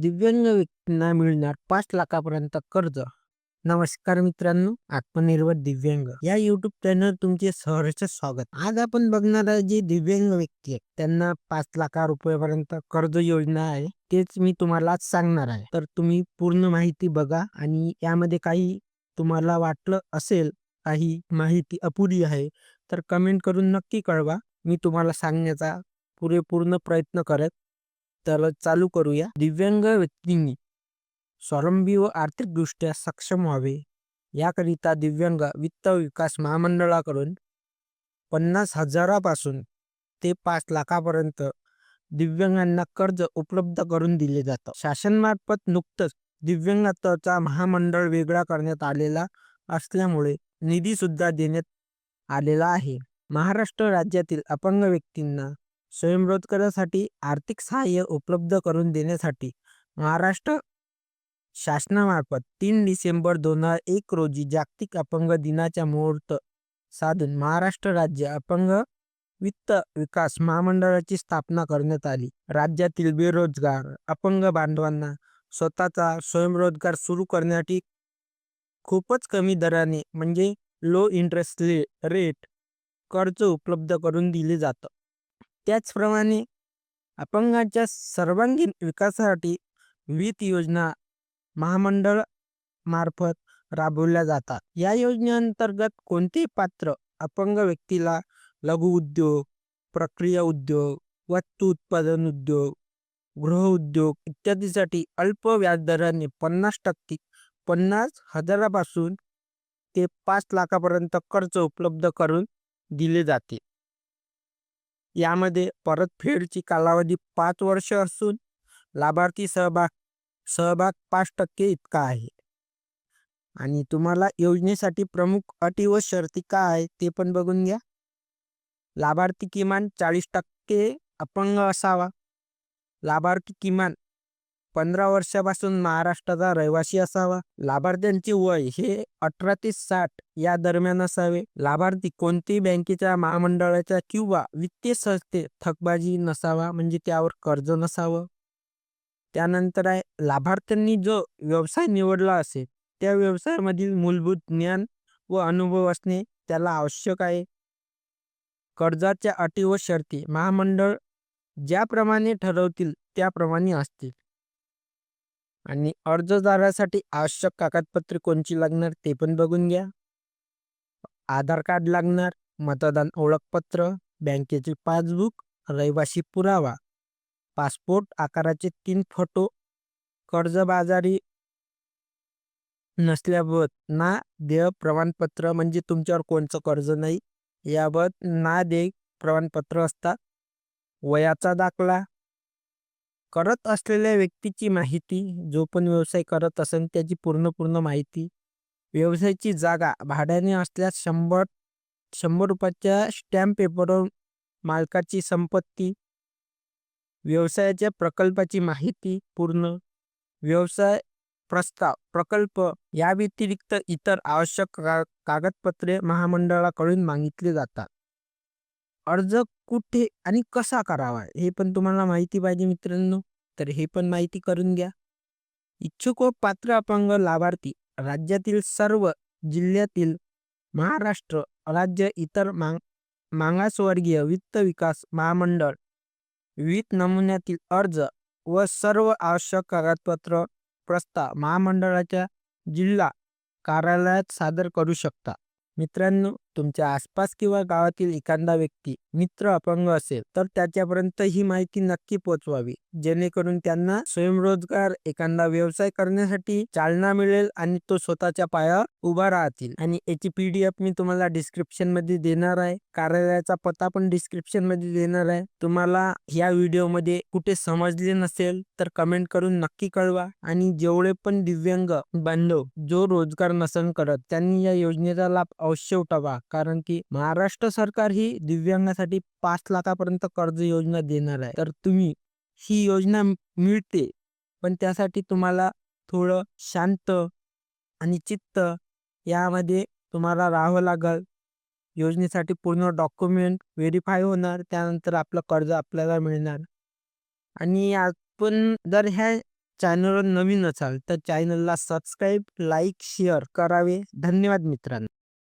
दिव्यांग व्यक्तींना मिळणार पाच लाखापर्यंत कर्ज. नमस्कार मित्रांनो आत्मनिर्भर दिव्यांग. या युट्यूब चॅनल तुमचे सहर्ष स्वागत. आज आपण बघणार आहे जे दिव्यांग व्यक्ती आहेत त्यांना पाच लाखा रुपयापर्यंत कर्ज योजना आहे तेच मी तुम्हाला आज सांगणार आहे. तर तुम्ही पूर्ण माहिती बघा आणि यामध्ये काही तुम्हाला वाटलं असेल काही माहिती अपुरी आहे तर कमेंट करून नक्की कळवा. मी तुम्हाला सांगण्याचा पुरेपूर्ण प्रयत्न करत तर चालू करूया. दिव्यांग व्यक्तींनी स्वावलंबी व आर्थिकदृष्ट्या सक्षम व्हावे. याकरिता दिव्यांग वित्त विकास महामंडळाकडून पन्नास हजारापासून ते पाच लाखापर्यंत दिव्यांगांना कर्ज उपलब्ध करून दिले जातं. शासनमार्फत नुकतंच दिव्यांगत्वाचा महामंडळ वेगळा करण्यात आलेला असल्यामुळे निधी सुद्धा देण्यात आलेला आहे. महाराष्ट्र राज्यातील अपंग व्यक्तींना स्वयंरोजगारासाठी आर्थिक सहाय्य उपलब्ध करून देण्यासाठी महाराष्ट्र शासनामार्फत तीन डिसेंबर दोन हजार एक रोजी जागतिक अपंग दिनाच्या मुहूर्त साधून महाराष्ट्र राज्य अपंग वित्त विकास महामंडळाची स्थापना करण्यात आली. राज्यातील बेरोजगार अपंग बांधवांना स्वतःचा स्वयंरोजगार सुरू करण्यासाठी खूपच कमी दराने म्हणजे लो इंटरेस्ट रेट कर्ज उपलब्ध करून दिले जातं. त्याचप्रमाणे अपंगांच्या सर्वांगीण विकासासाठी विविध योजना महामंडळ मार्फत राबवल्या जातात. या योजनेअंतर्गत कोणतेही पात्र अपंग व्यक्तीला लघु उद्योग प्रक्रिया उद्योग वस्तू उत्पादन उद्योग गृहउद्योग इत्यादीसाठी अल्प व्याजदराने पन्नास टक्के पन्नास हजारापासून ते पाच लाखापर्यंत कर्ज उपलब्ध करून दिले जाते. यामध्ये परतफेडची कालावधी पाच वर्ष असून लाभार्थी सहभाग सहभाग पाच टक्के इतका आहे. आणि तुम्हाला योजनेसाठी प्रमुख अटी व शर्ती काय आहे ते पण बघून घ्या. लाभार्थी किमान चाळीस टक्के अपंग असावा. लाभार्थी किमान पंधरा वर्षापासून महाराष्ट्राचा रहिवासी असावा. लाभार्थ्यांचे वय हे अठरा ते साठ या दरम्यान असावे. लाभार्थी कोणत्याही बँकेच्या महामंडळाच्या किंवा वित्तीय संस्थेत थकबाजी नसावा म्हणजे त्यावर कर्ज नसावं. त्यानंतर आहे लाभार्थ्यांनी जो व्यवसाय निवडला असेल त्या व्यवसायामधील मूलभूत ज्ञान व अनुभव असणे त्याला आवश्यक आहे. कर्जाच्या अटी व शर्ती महामंडळ ज्याप्रमाणे ठरवतील त्याप्रमाणे असतील. आणि अर्जदारासाठी आवश्यक कागदपत्रे कोणची लागणार ते पण बघून घ्या. आधार कार्ड लागणार मतदान ओळखपत्र बँकेचे पासबुक रहिवासी पुरावा पासपोर्ट आकाराचे तीन फोटो कर्जबाजारी नसल्याबाबत ना देय प्रमाणपत्र म्हणजे तुमच्यावर कोणचं कर्ज नाही याबाबत ना देय प्रमाणपत्र असतात. वयाचा दाखला करत असलेल्या व्यक्तीची माहिती जो पण व्यवसाय करत असेल त्याची पूर्ण पूर्ण माहिती व्यवसायाची जागा भाड्याने असल्यास शंभर शंभर रुपयाच्या स्टॅम्प पेपरवर मालकाची संपत्ती व्यवसायाच्या प्रकल्पाची माहिती पूर्ण व्यवसाय प्रस्ताव प्रकल्प या व्यतिरिक्त इतर आवश्यक का कागदपत्रे महामंडळाकडून मागितले जातात. अर्ज कुठे आणि कसा करावा हे पण तुम्हाला माहिती पाहिजे मित्रांनो. तर हे पण माहिती करून घ्या. इच्छुक व पात्र अपंग लाभार्थी राज्यातील सर्व जिल्ह्यातील महाराष्ट्र राज्य इतर मांग मागासवर्गीय वित्त विकास महामंडळ विविध नमुन्यातील अर्ज व सर्व आवश्यक कागदपत्र प्रस्ताव महामंडळाच्या जिल्हा कार्यालयात सादर करू शकता. मित्रांनो तुमच्या आसपास किंवा गावातील एखादा व्यक्ती मित्र अपंग असेल तर त्याच्यापर्यंत ही माहिती नक्की पोचवावी जेणेकरून त्यांना स्वयंरोजगार एखादा व्यवसाय करण्यासाठी चालना मिळेल आणि तो स्वतःच्या पायावर उभा राहतील. आणि याची पीडीएफ मी तुम्हाला डिस्क्रिप्शनमध्ये देणार आहे. कार्यालयाचा पत्ता पण डिस्क्रिप्शनमध्ये देणार आहे. तुम्हाला या व्हिडिओमध्ये कुठे समजले नसेल तर कमेंट करून नक्की कळवा. आणि जेवढे पण दिव्यांग बांधव जो रोजगार नसन करत त्यांनी या योजनेचा लाभ अवश्य उठावा. कारण की महाराष्ट्र सरकार ही दिव्यांगासाठी पाच लाखापर्यंत कर्ज योजना देणार आहे. तर तुम्ही ही योजना मिळते पण त्यासाठी तुम्हाला थोडं शांत आणि चित्त यामध्ये तुम्हाला राहावं लागल. योजनेसाठी पूर्ण डॉक्युमेंट व्हेरीफाय होणार त्यानंतर आपलं कर्ज आपल्याला मिळणार. आणि आपण जर ह्या चॅनलवर नवीन असाल तर चॅनलला सबस्क्राईब लाईक शेअर करावे. धन्यवाद मित्रांनो.